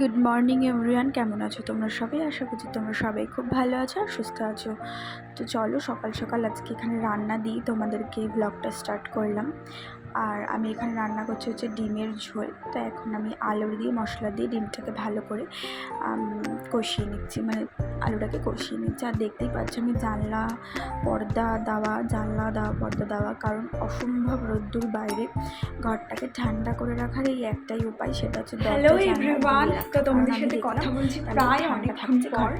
Good morning everyone কেমন আছো তোমরা সবাই? আশা করছি তোমরা সবাই খুব ভালো আছো আর সুস্থ আছো। তো চলো সকাল সকাল আজকে এখানে রান্না দিই তোমাদেরকে ব্লগটা স্টার্ট করলাম। আর আমি এখানে রান্না করছি হচ্ছে ডিমের ঝোল। তো এখন আমি আলু দিয়ে মশলা দিয়ে ডিমটাকে ভালো করে কষিয়ে নিচ্ছি মানে আলুটাকে কষিয়ে নিচ্ছি। আর দেখতেই পাচ্ছ আমি জানলা পর্দা দেওয়া জানলা দেওয়া পর্দা দেওয়া কারণ অসম্ভব রোদ্দুর বাইরে। ঘরটাকে ঠান্ডা করে রাখার এই একটাই উপায় সেটা হচ্ছে হ্যালো এভরিওয়ান তো তোমাদের সাথে কথা বলছি প্রায় অনেকক্ষণ পর।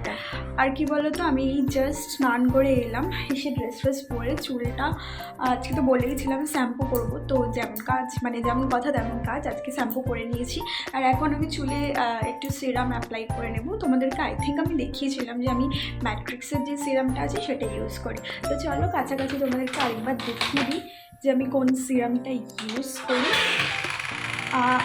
আর কি বলতো আমি এই জাস্ট স্নান করে এলাম এসে ড্রেস ফ্রেস পরে চুলটা আজকে তো বলে গেছিলাম শ্যাম্পু করব। তো যেমন কাজ মানে যেমন কথা তেমন কাজ আজকে শ্যাম্পু করে নিয়েছি। আর এখন আমি চুলে একটু সিরাম অ্যাপ্লাই করে নেব। তোমাদেরকে আই থিঙ্ক আমি দেখিয়েছিলাম যে আমি ম্যাট্রিক্সের যে সিরামটা আছে সেটা ইউজ করি। তো চলো কাছাকাছি তোমাদেরকে আরেকবার দেখিয়ে দিই যে আমি কোন সিরামটা ইউজ করি।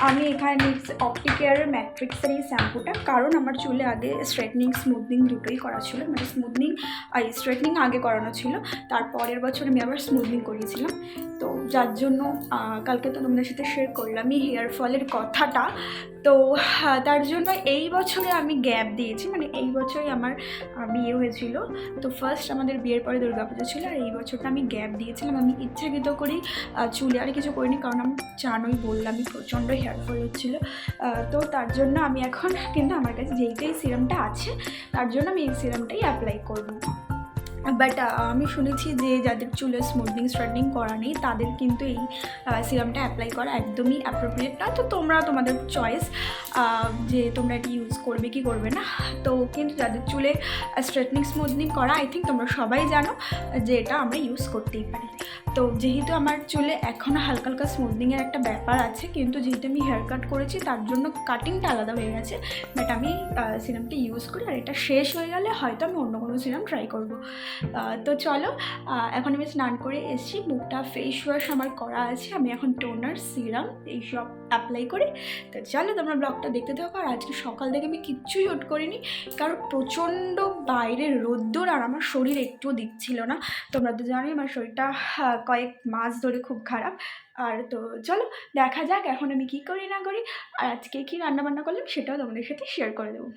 আমি এখানে অপটিকেয়ারের ম্যাট্রিক্সের এই শ্যাম্পুটা কারণ আমার চুলে আগে স্ট্রেটনিং স্মুথনিং দুটোই করা ছিল। মানে স্মুথনিং আর স্ট্রেটনিং আগে করানো ছিল। তারপরের বছর আমি আবার স্মুথনিং করিয়েছিলাম। তো যার জন্য কালকে তো তোমাদের সাথে শেয়ার করলাম। এই হেয়ার ফলের কথাটা। তো আহ, তার জন্য এই বছরে আমি গ্যাপ দিয়েছি। মানে এই বছরই আমার বিয়ে হয়েছিল। তো ফার্স্ট আমাদের বিয়ের পরে দুর্গাপুজো ছিল আর এই বছরটা আমি গ্যাপ দিয়েছিলাম। আমি ইচ্ছাকৃত আহ, চুলে আর কিছু করিনি কারণ আমি জানোই বললামই প্রচণ্ড হেয়ার ফল হচ্ছিল। তো তার জন্য আমি এখন কিন্তু আমার কাছে যেইটাই সিরামটা আছে তার জন্য আমি এই সিরামটাই অ্যাপ্লাই করব। বাট আমি শুনেছি যে যাদের চুলে স্মুথনিং স্ট্রেটনিং করা নেই, তাদের কিন্তু এই সিরামটা অ্যাপ্লাই করা একদমই অ্যাপ্রোপ্রিয়েট না। তো তোমরা তোমাদের চয়েস যে তোমরা এটি ইউজ করবে কি করবে না। তো কিন্তু যাদের চুলে স্ট্রেটনিং স্মুথনিং করা আই থিঙ্ক তোমরা সবাই জানো যে এটা আমরা ইউজ করতেই পারি। তো যেহেতু আমার চুলে এখনও হালকা হালকা স্মুথনিংয়ের একটা ব্যাপার আছে, কিন্তু যেহেতু আমি হেয়ার কাট করেছি, তার জন্য কাটিংটা আলাদা হয়ে গেছে। বাট আমি সিরামটি ইউজ করি, আর এটা শেষ হয়ে গেলে হয়তো আমি অন্য কোনো সিরাম ট্রাই করব। তো চলো এখন আমি স্নান করে এসেছি মুখটা ফেস ওয়াশ আমার করা আছে, আমি এখন টোনার সিরাম এইসব অ্যাপ্লাই করি। তো চলো, তোমরা ব্লগটা দেখতে থাকো, আর আজকে সকাল থেকে আমি কিচ্ছুই ওট করিনি, কারণ প্রচণ্ড বাইরে রোদ্দুর আর আমার শরীর একটুও দিচ্ছিল না। তোমরা তো জানোই, আমার শরীরটা কয়েক মাস ধরে খুব খারাপ। আর তো চলো, দেখা যাক, এখন আমি কী করি না করি, আর আজকে কী রান্না বান্না করলাম সেটাও তোমাদের সাথে শেয়ার করে দেবো।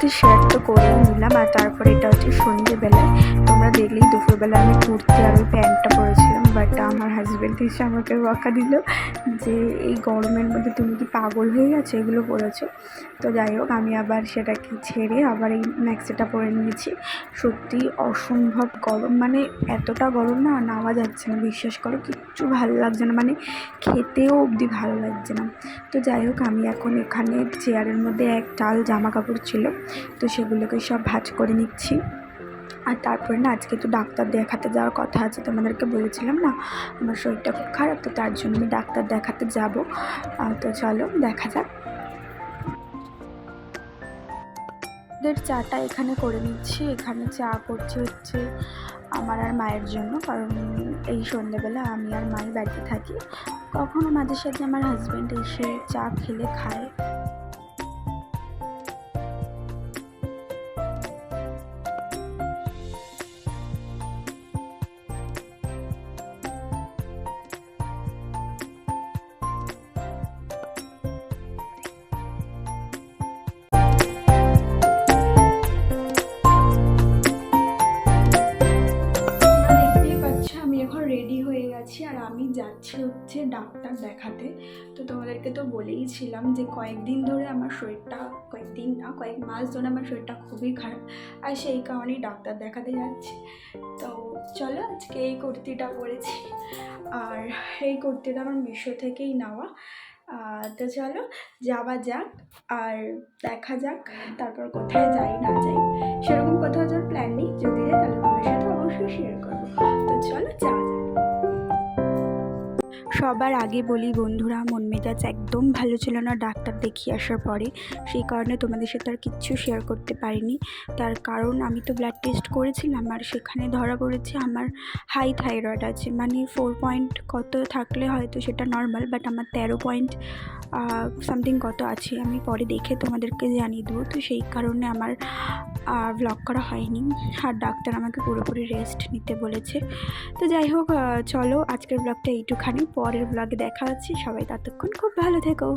সাথে শেয়ার তো করেই নিলাম আর তারপরে এটা হচ্ছে সন্ধ্যেবেলায় তোমরা দেখলেই দুপুরবেলা আমি কুর্তি আর ওই প্যান্টটা পরেছিলাম বাট আমার হাজব্যান্ড এসে আমাকে বকা দিল যে, এই গরমের মধ্যে তুমি কি পাগল হয়ে গেছো এগুলো পরেছো? তো যাই হোক, আমি আবার সেটাকে ছেড়ে আবার এই ম্যাক্সিটা পরে নিয়েছি। সত্যি অসম্ভব গরম মানে এতটা গরম না নাওয়া যাচ্ছে না, বিশ্বাস করো, কিচ্ছু ভালো লাগছে না মানে খেতেও অবধি ভালো লাগছে না। তো যাই হোক, আমি এখন এখানে চেয়ারের মধ্যে এক টাল জামা কাপড় ছিল তো সেগুলোকে সব ভাঁজ করে নিচ্ছি। আর তারপরে না, আজকে তো ডাক্তার দেখাতে যাওয়ার কথা আছে, তোমাদেরকে বলেছিলাম না, আমার শরীরটা খুব খারাপ, তো তার জন্য আমি ডাক্তার দেখাতে যাব। তো চলো, দেখা যাক। ওদের চাটা এখানে করে নিচ্ছি, এখানে চা করছি হচ্ছে আমার আর মায়ের জন্য, কারণ এই সন্ধ্যেবেলা আমি আর মাই বাড়িতে থাকি। কখনো মাঝে সাথে আমার হাজব্যান্ড এসে চা খেলে খায়। রেডি হয়ে গেছি আর আমি যাচ্ছি হচ্ছে ডাক্তার দেখাতে। তো তোমাদেরকে তো বলেইছিলাম যে কয়েকদিন ধরে আমার শরীরটা, কয়েকদিন না, কয়েক মাস ধরে আমার শরীরটা খুবই খারাপ। আর সেই কারণেই ডাক্তার দেখাতে যাচ্ছি। তো চলো আজকে এই কুর্তিটা পরেছি। আর এই কুর্তিটা আমার মিশো থেকেই নেওয়া। তো চলো যাওয়া যাক আর দেখা যাক তারপর কোথায় যাই, না যাই। সেরকম কোথাও যাওয়ার প্ল্যান নেই। যদি তাহলে তোমাদের সাথে অবশ্যই শেয়ার করব। তো চলো যাক সবার আগে বলি বন্ধুরা, মন মেজাজ একদম ভালো ছিল না ডাক্তার দেখিয়ে আসার পরে। সেই কারণে তোমাদের সাথে আর কিচ্ছু শেয়ার করতে পারিনি। তার কারণ আমি তো ব্লাড টেস্ট করেছিলাম আর সেখানে ধরা পড়েছে আমার হাই থাইরয়েড আছে। মানে ফোর পয়েন্ট কত থাকলে হয়তো সেটা নর্মাল বাট আমার তেরো পয়েন্ট সামথিং কত আছে আমি পরে দেখে তোমাদেরকে জানিয়ে দেবো। তো সেই কারণে আমার ব্লগ করা হয়নি। আর ডাক্তার আমাকে পুরোপুরি রেস্ট নিতে বলেছে। তো যাই হোক চলো আজকের ব্লগটা এইটুখানি। পরের ব্লগে দেখা হচ্ছে। সবাই ততক্ষণ খুব ভালো থেকো।